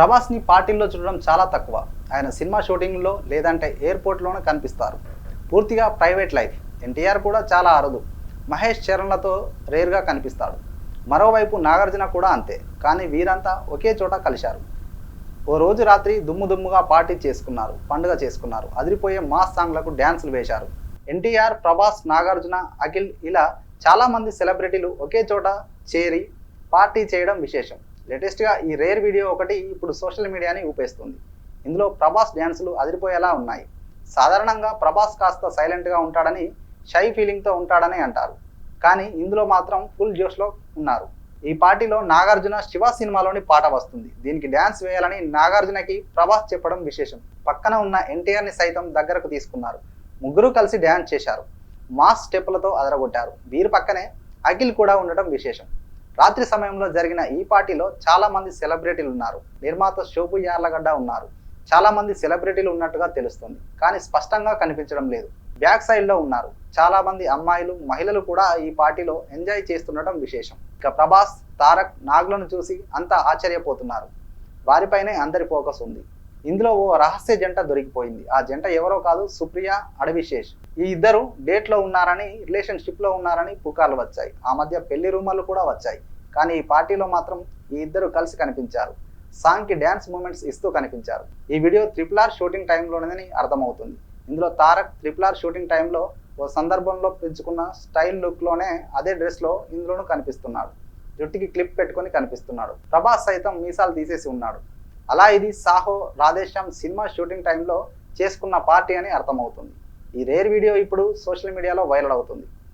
ప్రభాస్ని పార్టీల్లో చూడడం చాలా తక్కువ. ఆయన సినిమా షూటింగ్లో లేదంటే ఎయిర్పోర్ట్లోనే కనిపిస్తారు. పూర్తిగా ప్రైవేట్ లైఫ్. ఎన్టీఆర్ కూడా చాలా అరుదు. మహేష్ చరణ్లతో రేర్గా కనిపిస్తాడు. మరోవైపు నాగార్జున కూడా అంతే. కానీ వీరంతా ఒకే చోట కలిశారు. ఓ రోజు రాత్రి దుమ్ము దుమ్ముగా పార్టీ చేసుకున్నారు పండుగ చేసుకున్నారు. అదిరిపోయే మాస్ సాంగ్లకు డ్యాన్సులు వేశారు. ఎన్టీఆర్ ప్రభాస్ నాగార్జున అఖిల్ ఇలా చాలామంది సెలబ్రిటీలు ఒకే చోట చేరి పార్టీ చేయడం విశేషం. లేటెస్ట్గా ఈ రేర్ వీడియో ఒకటి ఇప్పుడు సోషల్ మీడియాని ఊపేస్తుంది. ఇందులో ప్రభాస్ డ్యాన్సులు అదిరిపోయేలా ఉన్నాయి. సాధారణంగా ప్రభాస్ కాస్త సైలెంట్గా ఉంటాడని షై ఫీలింగ్తో ఉంటాడని అంటారు. కానీ ఇందులో మాత్రం ఫుల్ జోష్లో ఉన్నారు. ఈ పార్టీలో నాగార్జున శివ సినిమాలోని పాట వస్తుంది. దీనికి డ్యాన్స్ వేయాలని నాగార్జునకి ప్రభాస్ చెప్పడం విశేషం. పక్కన ఉన్న ఎన్టీఆర్ని సైతం దగ్గరకు తీసుకున్నారు. ముగ్గురు కలిసి డ్యాన్స్ చేశారు. మాస్ స్టెప్పులతో అదరగొట్టారు. వీరి పక్కనే అఖిల్ కూడా ఉండటం విశేషం. రాత్రి సమయంలో జరిగిన ఈ పార్టీలో చాలా మంది సెలబ్రిటీలు ఉన్నారు. నిర్మాత శోభు యార్లగడ్డ ఉన్నారు. చాలా మంది సెలబ్రిటీలు ఉన్నట్టుగా తెలుస్తుంది. కానీ స్పష్టంగా కనిపించడం లేదు. బ్యాక్ సైడ్లో ఉన్నారు. చాలా మంది అమ్మాయిలు మహిళలు కూడా ఈ పార్టీలో ఎంజాయ్ చేస్తుండటం విశేషం. ఇక ప్రభాస్ తారక్ నాగులను చూసి అంతా ఆశ్చర్యపోతున్నారు. వారిపైనే అందరి ఫోకస్ ఉంది. ఇందులో ఓ రహస్య జంట దొరికిపోయింది. ఆ జంట ఎవరో కాదు సుప్రియ అడవిశేష్. ఈ ఇద్దరు డేట్లో ఉన్నారని రిలేషన్షిప్లో ఉన్నారని పుకార్లు వచ్చాయి. ఆ మధ్య పెళ్ళి రూమర్లు కూడా వచ్చాయి. కానీ ఈ పార్టీలో మాత్రం ఈ ఇద్దరు కలిసి కనిపించారు. సాంగ్కి డ్యాన్స్ మూమెంట్స్ ఇస్తూ కనిపించారు. ఈ వీడియో త్రిపుల్ ఆర్ షూటింగ్ టైంలోనేదని అర్థమవుతుంది. ఇందులో తారక్ త్రిపుల్ ఆర్ షూటింగ్ టైంలో ఓ సందర్భంలో పెంచుకున్న స్టైల్ లుక్లోనే అదే డ్రెస్లో ఇందులోనూ కనిపిస్తున్నాడు. జుట్టుకి క్లిప్ పెట్టుకొని కనిపిస్తున్నాడు. ప్రభాస్ సైతం మీసాలు తీసేసి ఉన్నాడు. అలా ఇది సాహో రాధేశ్యామ్ సినిమా షూటింగ్ టైంలో చేసుకున్న పార్టీ అని అర్థమవుతుంది. ఈ రేర్ వీడియో ఇప్పుడు సోషల్ మీడియాలో వైరల్ అవుతుంది.